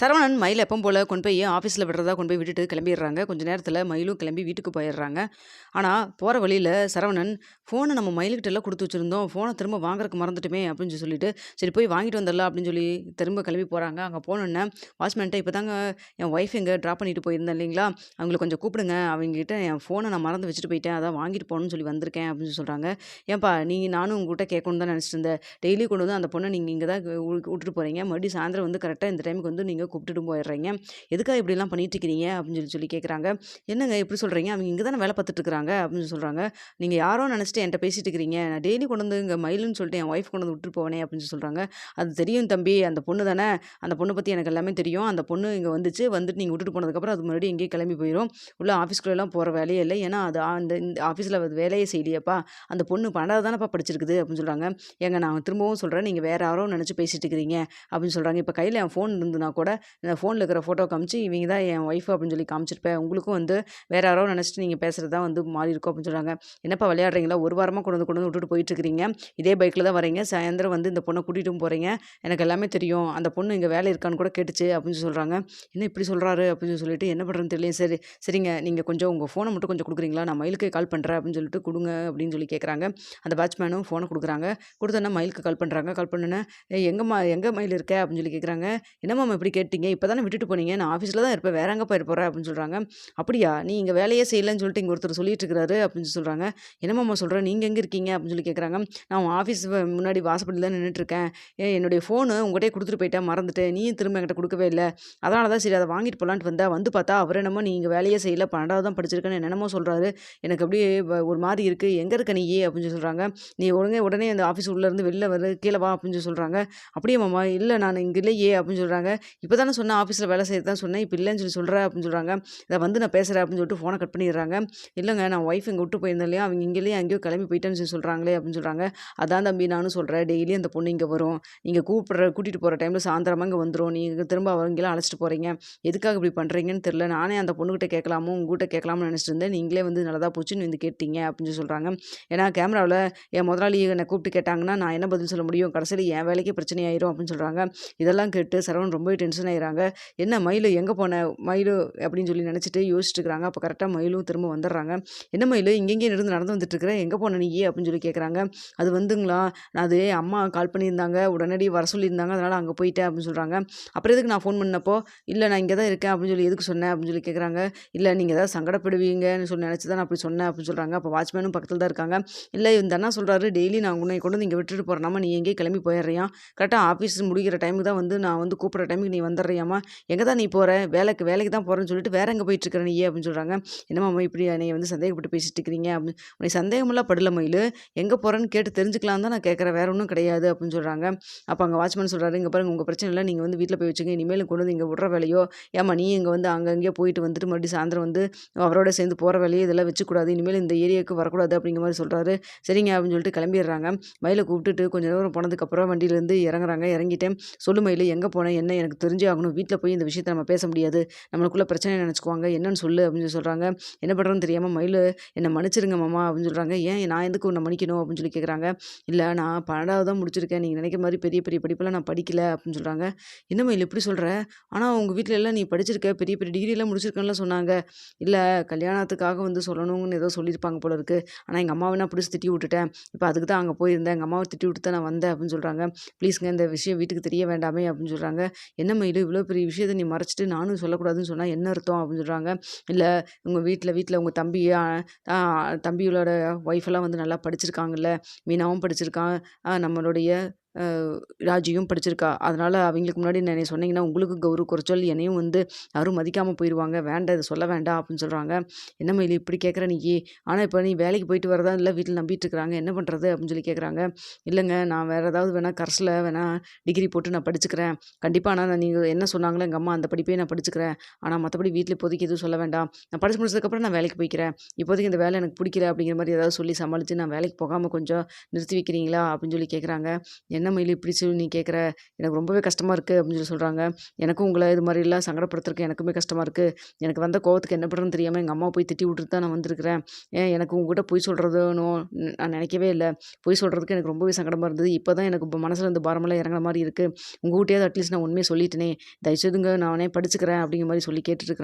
சரவணன் மயில் எப்பவும் போல் கொண்டு போய் ஆஃபீஸில் விடுறதா கொண்டு போய் விட்டுட்டு கிளம்பிடுறாங்க. கொஞ்ச நேரத்தில் மயிலும் கிளம்பி வீட்டுக்கு போயிடுறாங்க. ஆனால் போகிற வழியில் சரவணன் ஃபோனை நம்ம மயிலுக்கிட்ட எல்லாம் கொடுத்து வச்சுருந்தோம். ஃபோனை திரும்ப வாங்குறதுக்கு மறந்துட்டுமே அப்படின்னு சொல்லிட்டு சரி போய் வாங்கிட்டு வந்துடலாம் அப்படின்னு சொல்லி திரும்ப கிளம்பி போகிறாங்க அங்கே போனோன்னே வாட்ச்மேன்ட்ட இப்போ தாங்க என் ஒய்ஃப் எங்கே ட்ராப் பண்ணிட்டு போயிருந்தேன் இல்லைங்களா? அவங்களை கொஞ்சம் கூப்பிடுங்க. அவங்ககிட்ட என் ஃபோனை நான் மறந்து வச்சுட்டு போயிட்டேன். அதான் வாங்கிட்டு போகணும்னு சொல்லி வந்திருக்கேன். அப்படின்னு சொல்கிறாங்க ஏன்பா நீங்கள் நானும் உங்ககிட்ட கேட்கணும் தான் நினச்சிட்டு இருந்தேன். டெய்லி கொண்டு வந்து அந்த பொண்ணை நீங்கள் இங்கே தான் விட்டுட்டு போகிறீங்க மறுபடியும் சாயந்தரம் வந்து கரெக்டாக இந்த டைமுக்கு வந்து நீங்கள் கூப்பிட்டுட்டு போயிடுறீங்க. எதுக்காக இப்படிலாம் பண்ணிட்டு இருக்கிறீங்க அப்படின்னு சொல்லி சொல்லி கேட்குறாங்க. என்னங்க எப்படி சொல்கிறீங்க அவங்க இங்கே தானே வேலை பார்த்துட்டு இருக்கிறாங்க அப்படின்னு சொல்கிறாங்க நீங்கள் யாரோ நினச்சிட்டு என்கிட்ட பேசிட்டு இருக்கிறீங்க. நான் டெய்லி கொண்டு வந்து இங்கே மயிலுன்னு சொல்லிட்டு என் ஒய்ஃப் கொண்டு வந்து விட்டுட்டு போவேனே அப்படின்னு சொல்கிறாங்க அது தெரியும் தம்பி. அந்த பொண்ணு தானே. அந்த பொண்ணை பற்றி எனக்கு எல்லாமே தெரியும். அந்த பொண்ணு இங்கே வந்துச்சு. வந்துட்டு நீங்கள் விட்டுட்டு போனதுக்கப்புறம் அது முன்னாடி எங்கேயும் கிளம்பி போயிடும் உள்ள ஆஃபீஸ்க்குள்ளெல்லாம் போகிற வேலையே இல்லை. ஏன்னா அது அந்த இந்த ஆஃபீஸில் வேலையே செய்யலையப்பா. அந்த பொண்ணு பன்னெண்டாவது தானேப்பா படிச்சிருக்குது அப்படின்னு சொல்கிறாங்க ஏங்க நான் திரும்பவும் சொல்கிறேன் நீங்கள் வேறு யாரோ நினச்சி பேசிட்டு இருக்கிறீங்க அப்படின்னு சொல்கிறாங்க இப்போ கையில் என் ஃபோன் இருந்துனா கூட இந்த ஃபோனில் இருக்கிற ஃபோட்டோ காமிச்சு இவங்க தான் என் ஒய்ஃப் அப்படின்னு சொல்லி காமிச்சிருப்பேன் உங்களுக்கும் வந்து வேறு யாரோ நினச்சிட்டு நீங்கள் பேசுகிறது தான் வந்து மாறி இருக்கும் அப்படின்னு சொல்கிறாங்க என்னப்பா விளையாடுறீங்களா? ஒரு வாரமாக கொண்டு வந்து கொண்டு வந்து விட்டுட்டு போயிட்டுருக்கிறீங்க இதே பைக்கில் தான் வரீங்க சாயந்தரம் வந்து இந்த பொண்ணை கூட்டிகிட்டும் போகிறீங்க எனக்கு எல்லாமே தெரியும். அந்த பொண்ணு இங்கே வேலை இருக்கான்னு கூட கேட்டுச்சு அப்படின்னு சொல்கிறாங்க என்ன இப்படி சொல்கிறாரு அப்படின்னு சொல்லிட்டு என்ன பண்ணுறதுன்னு தெரியல சரி சரிங்க. நீங்கள் கொஞ்சம் உங்கள் ஃபோனை மட்டும் கொஞ்சம் கொடுக்குறீங்களா? நான் மயிலுக்கு கால் பண்ணுறேன் அப்படின்னு சொல்லிட்டு கொடுங்க அப்படின்னு சொல்லி கேட்குறாங்க அந்த பேட்ச்மேனும் ஃபோனை கொடுக்குறாங்க. கொடுத்தோன்னா மயிலுக்கு கால் பண்ணுறாங்க கால் பண்ணுன்னா ஏய் எங்கம்மா எங்கே மயில் இருக்க? அப்படின்னு சொல்லி கேட்குறாங்க என்னம்மா இப்படி கேட்டீங்க. இப்போ தானே விட்டுட்டு போனீங்க. நான் ஆஃபீஸில் தான் இருப்பேன். வேற எங்கே போயிட போகிறேன் அப்படின்னு சொல்கிறாங்க அப்படியா? நீ இங்கே வேலையே செய்யலைன்னு சொல்லிட்டு இங்கே ஒருத்தர் சொல்லிட்டு இருக்கிறாரு அப்படின்னு சொல்கிறாங்க என்னம்மா சொல்கிறேன் நீங்கள் எங்கே இருக்கீங்க? அப்படின்னு சொல்லி கேட்குறாங்க நான் உன் ஆஃபீஸ் முன்னாடி வாசப்படியில் தான் நின்றுட்டுருக்கேன் ஏ என்னுடைய ஃபோனு உங்கள்கிட்டயே கொடுத்துட்டு போயிட்டேன். மறந்துட்டு நீயும் திரும்ப என்கிட்ட கொடுக்கவே இல்லை. அதனால தான் சரி அதை வாங்கிட்டு போகலான்ட்டு வந்தேன். வந்து பார்த்தா அவர் என்னமோ நீ இங்கே வேலையே செய்யல. பன்னெண்டாவது தான் படிச்சிருக்கேன்னு என்னென்னமோ சொல்கிறாரு எனக்கு அப்படியே ஒரு மாதிரி இருக்குது எங்கே இருக்க நீ? அப்படின்னு சொல்கிறாங்க நீ உடனே உடனே அந்த ஆஃபீஸ் உள்ளேருந்து வெளில வர. கீழே வா அப்படின்னு சொல்கிறாங்க அப்படியே மாமா? இல்லை நான் இங்கே இல்லையே அப்படின்னு சொல்கிறாங்க இப்போ தானே சொன்னேன் ஆஃபீஸில் வேலை செய்ய தான் சொன்னேன். இப்போ இல்லைன்னு சொல்லி சொல்கிறேன் அப்படின்னு சொல்கிறாங்க இதை வந்து நான் பேசுகிறேன் அப்படின்னு சொல்லிட்டு ஃபோனை கட் பண்ணிடுறாங்க. இல்லைங்க நான் ஒய்ஃப் இங்கே விட்டு போயிருந்தேன் இல்லையா? அவங்க இங்கேயே அங்கேயோ கிளம்பி போயிட்டேன்னு சொல்லி சொல்கிறாங்களே அப்படின்னு சொல்கிறாங்க அதான் தம்பி நானும் சொல்கிறேன் டெய்லி அந்த பொண்ணு இங்கே வரும். நீங்கள் கூப்பிட்ற கூட்டிகிட்டு போகிற டைமில் சாயந்தரமாக இங்கே வந்துடும் நீங்கள் திரும்ப அவங்களாம் அழைச்சிட்டு போகிறீங்க எதுக்காக இப்படி பண்ணுறீங்கன்னு தெரில நானே அந்த பொண்ணுக்கிட்ட கேட்கலாமோ உங்ககிட்ட கேட்கலாம்னு நினச்சிட்டு இருந்தேன். நீங்களே வந்து நல்லதாக போச்சுன்னு வந்து கேட்டீங்க அப்படின்னு சொல்லி சொல்கிறாங்க ஏன்னா கேமராவில் என் முதலாளி என்னை கூப்பிட்டு கேட்டாங்கன்னா நான் என்ன பதில் சொல்ல முடியும்? கடைசியில் என் வேலைக்கே பிரச்சனையாயிரும் அப்படின்னு சொல்கிறாங்க இதெல்லாம் கேட்டு சரவணன் ரொம்ப டென்ஷன் ஆயிடுறாங்க என்ன மயிலு எங்கே போன மயிலு? அப்படின்னு சொல்லி நினச்சிட்டு யோசிச்சுட்டு இருக்கிறாங்க அப்போ கரெக்டாக மயிலும் திரும்ப வந்துடுறாங்க. என்ன மயில்? இங்கெங்கே இருந்து நடந்து வந்துட்டு இருக்கிறேன் எங்கே போன நீ? அப்படின்னு சொல்லி கேட்குறாங்க அது வந்துங்களா? நான் அது அம்மா கால் பண்ணியிருந்தாங்க? உடனடி வர சொல்லியிருந்தாங்க. அதனால் அங்கே போயிட்டேன். அப்படின்னு சொல்கிறாங்க அப்புறம் எதுக்கு நான் ஃபோன் பண்ணப்போ? இல்லை நான் இங்கே தான் இருக்கேன். அப்படின்னு சொல்லி எதுக்கு சொன்னேன்? அப்படின்னு சொல்லி கேட்குறாங்க இல்லை நீங்கள் ஏதாவது சங்கடப்படுவீங்கன்னு சொல்லி நினச்சி தான் நான் அப்படி சொன்னேன். அப்படின்னு சொல்கிறாங்க அப்போ வாட்ச்மேனும் பக்கத்தில் தான் இருக்காங்க. இல்லை இந்த அண்ணா சொல்கிறாரு டெய்லி நான் உன்னை கொண்டு வந்து இங்கே விட்டுட்டு போகிறேனாமா நீ எங்கேயே கிளம்பி போயிடுறியா கரெக்டாக ஆஃபீஸ் முடிக்கிற டைமுக்கு தான் வந்து நான் வந்து கூப்பிட்ற டைமுக்கு நீ வந்துடுறியாம்மா? எங்கே தான் நீ போகிற வேலைக்கு வேலைக்கு தான் போகிறேன்னு சொல்லிட்டு வேற எங்கே போயிட்டு நீ அப்படின்னு சொல்கிறாங்க என்னம்மா இப்படி என்னை வந்து சந்தேகப்பட்டு பேசிட்டு இருக்கிறீங்க? அப்படின்னு. உனக்கு சந்தேகமெல்லாம் படல மயில். எங்கே போகிறேன்னு கேட்டு தெரிஞ்சுக்கலாம் தான் நான் கேட்குறேன். வேற ஒன்றும் கிடையாது அப்படின்னு சொல்கிறாங்க அப்போ அங்கே வாட்ச்மேன் சொல்கிறாரு இங்கே பாருங்க உங்கள் பிரச்சனை இல்லை நீங்கள் வந்து வீட்டில் போய் வச்சுங்க இனிமேல் கொண்டு வந்து இங்கே விட்ற வேலையோ ஏமா நீ இங்கே வந்து அங்கங்கே போயிட்டு வந்துட்டு மறுபடியும் சாயந்தரம் வந்து அவரோட சேர்ந்து போகிற வேலையை இதெல்லாம் வச்சுக்கூடாது. இனிமேல் இந்த ஏரியாவுக்கு வரக்கூடாது அப்படிங்கிற மாதிரி சொல்கிறாரு சரிங்க அப்படின்னு சொல்லிட்டு கிளம்பிடுறாங்க. மயிலை கூப்பிட்டுட்டு கொஞ்சம் நேரம் போனதுக்கப்புறம் வண்டியிலேருந்து இறங்குறாங்க. இறங்கிட்டேன். சொல்லு மயில் எங்கே போனேன் என்ன? எனக்கு தெரிஞ்ச ஆகணும்? வீட்டில் போய் இந்த விஷயத்தை நம்ம பேச முடியாது. நம்மளுக்குள்ள பிரச்சனை நினச்சிக்குவாங்க. என்னன்னு சொல்லு அப்படின்னு சொல்கிறாங்க என்ன பண்ணுறோன்னு தெரியாமல் மயில் என்னை மன்னிச்சிருங்க மாமா அப்படின்னு சொல்கிறாங்க ஏன்? நான் எதுக்கு உன்னை மன்னிக்கணும்? அப்படின்னு சொல்லி கேட்குறாங்க இல்லை நான் பன்னெண்டாவது தான் முடிச்சிருக்கேன். நீங்கள் நினைக்கிற மாதிரி பெரிய பெரிய படிப்பெல்லாம் நான் படிக்கல அப்படின்னு சொல்கிறாங்க என்ன மயில்? இப்படி சொல்கிற ஆனால் உங்கள் வீட்டில் எல்லாம் நீ படிச்சிருக்க. பெரிய பெரிய டிகிரியெல்லாம் முடிச்சிருக்கேன்லாம் சொன்னாங்க. இல்லை கல்யாணத்துக்காக வந்து சொல்லணும்னு ஏதோ சொல்லியிருப்பாங்க போல இருக்குது ஆனால் எங்கள் அம்மாவை நான் பிடிச்சி திட்டி விட்டுட்டேன். இப்போ அதுக்கு தான் அங்கே போயிருந்தேன். எங்கள் அம்மாவை திட்டி விட்டு தான் நான் வந்தேன் அப்படின்னு சொல்கிறாங்க ப்ளீஸ்ங்க இந்த விஷயம் வீட்டுக்கு தெரிய வேண்டாமே அப்படின்னு சொல்கிறாங்க என்ன மயில்? இவ்வளோ பெரிய விஷயத்தை நீ மறைச்சிட்டு நானும் சொல்லக்கூடாதுன்னு சொன்னால் என்ன அர்த்தம் அப்படின்னு சொல்கிறாங்க இல்லை உங்கள் வீட்டில் வீட்டில் உங்கள் தம்பி ஆ, தம்பிகளோட ஒய்ஃபெல்லாம் வந்து நல்லா படிச்சிருக்காங்கல்ல மீனாவும் படிச்சிருக்கான் நம்மளுடைய ராஜியும் படிச்சிருக்கா. அதனால் அவங்களுக்கு முன்னாடி நான் சொன்னீங்கன்னா உங்களுக்கு கௌரவ குறைச்சல் என்னையும் வந்து யாரும் மதிக்காமல் போயிடுவாங்க வேண்டாம் இதை சொல்ல வேண்டாம் அப்படின்னு சொல்கிறாங்க என்ன மயில் இப்படி கேட்குற நீ? ஆனால் இப்போ நீ வேலைக்கு போயிட்டு வரதா இல்லை வீட்டில் நம்பிட்டு இருக்கிறாங்க. என்ன பண்ணுறது அப்படின்னு சொல்லி கேட்குறாங்க. இல்லைங்க நான் வேறு ஏதாவது வேணால் கரஸில் வேணால் டிகிரி போட்டு நான் படிச்சுக்கிறேன். கண்டிப்பாக ஆனால் நீங்கள் என்ன சொன்னாங்களோ எங்கள் அம்மா அந்த படிப்பே நான் படிச்சுக்கிறேன். ஆனால் மற்றபடி வீட்டில் இப்போதைக்கு எதுவும் சொல்ல வேண்டாம். நான் படிச்சு முடிச்சதுக்கப்புறம் நான் வேலைக்கு போய்க்கிறேன். இப்போதைக்கு இந்த வேலை எனக்கு பிடிக்கல அப்படிங்கிற மாதிரி ஏதாவது சொல்லி சமாளித்து நான் வேலைக்கு போகாமல் கொஞ்சம் நிறுத்தி வைக்கிறீங்களா? அப்படின்னு சொல்லி கேட்குறாங்க. என்ன "என்ன மயில் இப்படி சொல்லி நீ கேட்குற? எனக்கு ரொம்பவே கஷ்டமாக இருக்குது அப்படின்னு சொல்லி சொல்கிறாங்க "எனக்கும் உங்களை இது மாதிரிலாம் சங்கடப்படுத்துறதுக்கு எனக்குமே கஷ்டமாக இருக்குது எனக்கு வந்த கோவத்துக்கு என்ன பண்ணுறதுன்னு தெரியாமல் எங்கள் அம்மா போய் திட்டி விட்டுட்டு தான் நான் வந்திருக்கிறேன். ஏன் எனக்கு உங்ககிட்ட பொய் சொல்கிறதுனோ நான் நினைக்கவே இல்லை பொய் சொல்கிறதுக்கு எனக்கு ரொம்பவே சங்கடமாக இருந்தது. இப்போ தான் எனக்கு இப்போ மனசில் இந்த பாரமெல்லாம் இறங்குன இருக்குது உங்கள் உங்ககிட்டயாவது அட்லீஸ்ட் நான் உண்மையை சொல்லிட்டேனே! தயவுசெய்துங்க நானே படிச்சுக்கிறேன்" அப்படிங்கிற மாதிரி சொல்லி கேட்டுருக்கிறேன்